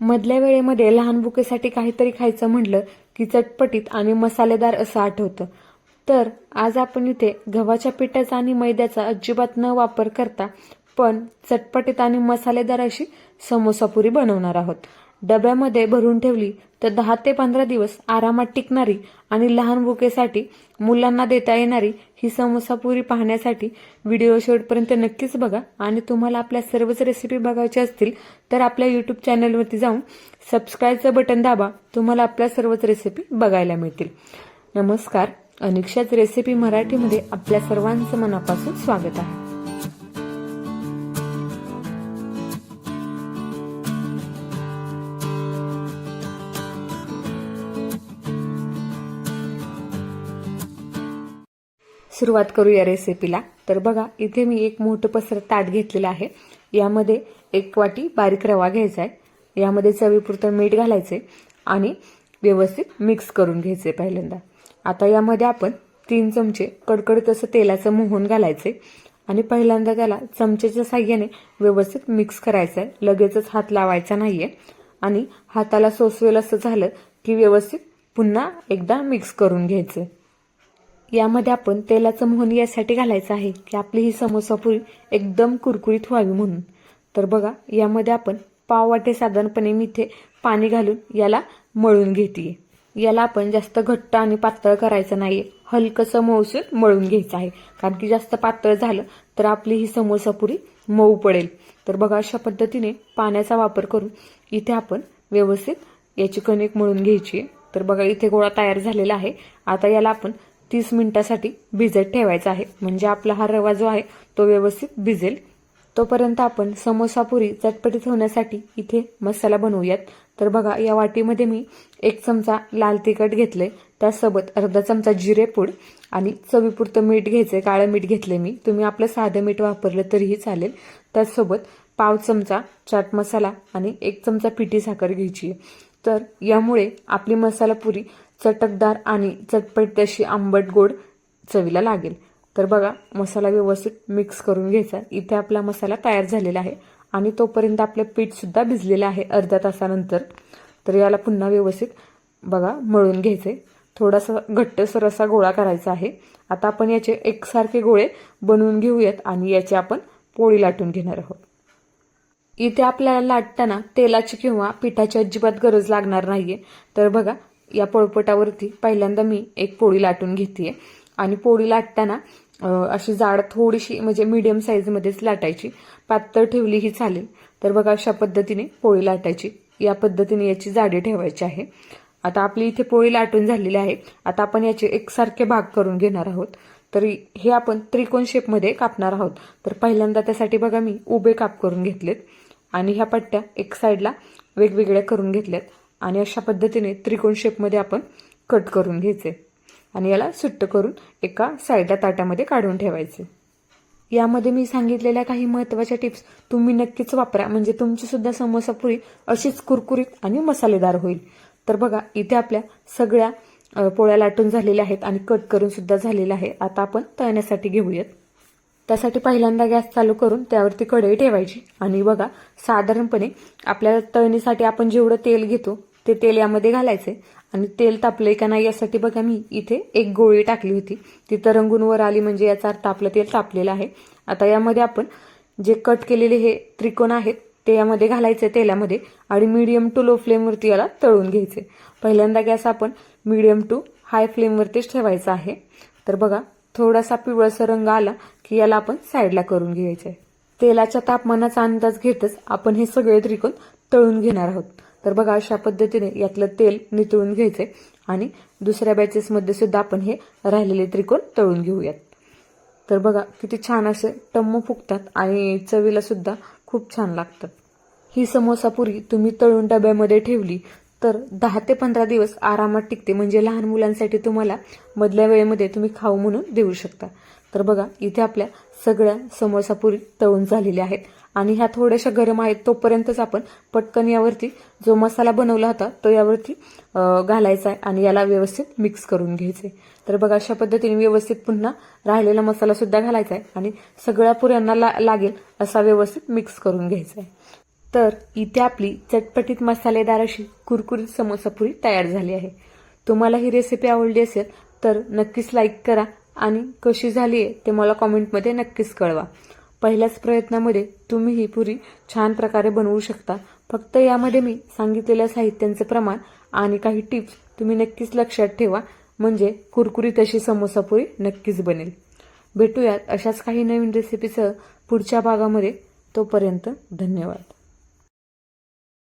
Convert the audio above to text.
मधल्या वेळेमध्ये लहान बुकेसाठी काहीतरी खायचं म्हटलं की चटपटीत आणि मसालेदार असं आठवतं. तर आज आपण इथे गव्हाच्या पिठाचा आणि मैद्याचा अजिबात न वापर करता पण चटपटीत आणि मसालेदार अशी समोसापुरी बनवणार आहोत. डब्यामध्ये भरून ठेवली तर दहा ते पंधरा दिवस आरामात टिकणारी आणि लहान बुकेसाठी मुलांना देता येणारी ही समोसापुरी पाहण्यासाठी व्हिडिओ शेवटपर्यंत नक्कीच बघा. आणि तुम्हाला आपल्या सर्वच रेसिपी बघायच्या असतील तर आपल्या यूट्यूब चॅनलवरती जाऊन सबस्क्राईबचं बटन दाबा. तुम्हाला आपल्या सर्वच रेसिपी बघायला मिळतील. नमस्कार. अनिक्षाच रेसिपी मराठीमध्ये आपल्या सर्वांचं मनापासून स्वागत आहे. सुरुवात करूया रेसिपीला तर बघा इथे मी एक मोठं पसरं ताट घेतलेलं आहे. यामध्ये एक वाटी बारीक रवा घ्यायचा आहे. यामध्ये चवीपुरतं मीठ घालायचे आणि व्यवस्थित मिक्स करून घ्यायचे पहिल्यांदा. आता यामध्ये आपण तीन चमचे कडकडीत असं तेलाचं मोहन घालायचे आणि पहिल्यांदा त्याला चमच्याच्या साह्याने व्यवस्थित मिक्स करायचं आहे लगेचच हात लावायचा नाहीये आणि हाताला सोसवेल असं झालं की व्यवस्थित पुन्हा एकदा मिक्स करून घ्यायचं. यामध्ये आपण तेलाचं मोहन यासाठी घालायचं आहे की आपली ही समोसापुरी एकदम कुरकुरीत व्हावी म्हणून. तर बघा यामध्ये आपण पाव वाटे साधारणपणे मी इथे पाणी घालून याला मळून घेते याला आपण जास्त घट्ट आणि पातळ करायचं नाहीये हलकसं मऊसून मळून घ्यायचं आहे. कारण की जास्त पातळ झालं तर आपली ही समोसापुरी मऊ पडेल. तर बघा अशा पद्धतीने पाण्याचा वापर करून इथे आपण व्यवस्थित याची कणिक मळून घ्यायची तर बघा इथे गोळा तयार झालेला आहे. आता याला आपण तीस मिनिटासाठी भिजत ठेवायचा आहे. म्हणजे आपला हा रवा जो आहे तो व्यवस्थित भिजेल. तोपर्यंत आपण समोसापुरी चटपटीत होण्यासाठी इथे मसाला बनवूयात. तर बघा या वाटीमध्ये मी एक चमचा लाल तिखट घेतले त्यासोबत अर्धा चमचा जिरेपूड आणि चवीपुरतं मीठ घ्यायचं काळं मीठ घेतले मी. तुम्ही आपलं साधं मीठ वापरलं तरीही चालेल. त्याचसोबत पाव चमचा चाट मसाला आणि एक चमचा पिठी साखर घ्यायची तर यामुळे आपली मसाला पुरी चटकदार आणि चटपट अशी आंबट गोड चवीला लागेल. तर बघा मसाला व्यवस्थित मिक्स करून घ्यायचा. इथे आपला मसाला तयार झालेला आहे आणि तोपर्यंत आपलं पीठ सुद्धा भिजलेलं आहे अर्ध्या तासानंतर. तर याला पुन्हा व्यवस्थित बघा मळून घ्यायचे थोडासा घट्टसर असा गोळा करायचा आहे. आता आपण याचे एकसारखे गोळे बनवून घेऊयात आणि याची आपण पोळी लाटून घेणार आहोत. इथे आपल्याला लाटताना तेलाची किंवा पिठाची अजिबात गरज लागणार नाहीये. तर बघा या पोळपटावरती पहिल्यांदा मी एक पोळी लाटून घेते आणि पोळी लाटताना अशी जाड थोडीशी म्हणजे मीडियम साईजमध्येच लाटायची. पातळ ठेवली ही चालेल. तर बघा अशा पद्धतीने पोळी लाटायची. या पद्धतीने याची जाडी ठेवायची आहे. आता आपली इथे पोळी लाटून झालेली आहे. आता आपण याचे एकसारखे भाग करून घेणार आहोत. तर हे आपण त्रिकोण शेपमध्ये कापणार आहोत. तर पहिल्यांदा त्यासाठी बघा मी उभे काप करून घेतलेत. आणि ह्या पट्ट्या एक साईडला वेगवेगळ्या करून घेतल्यात. आणि अशा पद्धतीने त्रिकोण शेपमध्ये आपण कट करून घ्यायचे. आणि याला सुट्ट करून एका साईडला ताटामध्ये काढून ठेवायचे. यामध्ये मी सांगितलेल्या काही महत्त्वाच्या टिप्स तुम्ही नक्कीच वापरा. म्हणजे तुमची सुद्धा समोसा अशीच कुरकुरीत आणि मसालेदार होईल. तर बघा इथे आपल्या सगळ्या पोळ्या लाटून झालेल्या आहेत आणि कट करून सुद्धा झालेल्या आहे. आता आपण तळण्यासाठी घेऊयात. त्यासाठी पहिल्यांदा गॅस चालू करून त्यावरती कढई ठेवायची. आणि बघा साधारणपणे आपल्याला तळणीसाठी आपण जेवढं तेल घेतो ते तेल यामध्ये घालायचे. आणि तेल तापलंय का नाही यासाठी बघा मी इथे एक गोळी टाकली होती. ती तरंगून वर आली म्हणजे याचा अर्थ आपलं तेल तापलेलं आहे. आता यामध्ये आपण जे कट केलेले हे त्रिकोण आहेत ते यामध्ये घालायचे तेलामध्ये आणि मीडियम टू लो फ्लेमवरती याला तळून घ्यायचे. पहिल्यांदा गॅस आपण मीडियम टू हाय फ्लेमवरतीच ठेवायचा आहे. तर बघा थोडासा पिवळसर रंग आला की याला आपण साईडला करून घ्यायचे. तेलाच्या तापमानाचा अंदाज घेतच आपण हे सगळे त्रिकोण तळून घेणार आहोत. तर बघा अशा पद्धतीने यातलं तेल नितळून घ्यायचंय. आणि दुसऱ्या बॅचेसमध्ये सुद्धा आपण हे राहिलेले त्रिकोण तळून घेऊयात. तर बघा किती छान असे टम्म फुगतात आणि चवीला सुद्धा खूप छान लागतात. ही समोसा पुरी तुम्ही तळून डब्यामध्ये ठेवली तर दहा ते पंधरा दिवस आरामात टिकते. म्हणजे लहान मुलांसाठी तुम्हाला मधल्या वेळेमध्ये तुम्ही खाऊ म्हणून देऊ शकता. तर बघा इथे आपल्या सगळ्या समोसा पुरी तळून झालेल्या आहेत. आणि ह्या थोड्याशा गरम आहेत तोपर्यंतच आपण पटकन यावरती जो मसाला बनवला होता तो यावरती घालायचा आहे आणि याला व्यवस्थित मिक्स करून घ्यायचं आहे तर बघा अशा पद्धतीने व्यवस्थित पुन्हा राहिलेला मसाला सुद्धा घालायचा आहे आणि सगळ्या पुऱ्यांना ला लागेल असा व्यवस्थित मिक्स करून घ्यायचा आहे. तर इथे आपली चटपटीत मसालेदार अशी कुरकुरीत समोसापुरी तयार झाली आहे. तुम्हाला ही रेसिपी आवडली असेल तर नक्कीच लाईक करा आणि कशी झाली आहे ते मला कॉमेंटमध्ये नक्कीच कळवा. पहिल्याच प्रयत्नामध्ये तुम्ही ही पुरी छान प्रकारे बनवू शकता. फक्त यामध्ये मी सांगितलेल्या साहित्यांचे प्रमाण आणि काही टिप्स तुम्ही नक्कीच लक्षात ठेवा. म्हणजे कुरकुरीत अशी समोसापुरी नक्कीच बनेल. भेटूयात अशाच काही नवीन रेसिपीसह पुढच्या भागामध्ये. तोपर्यंत धन्यवाद.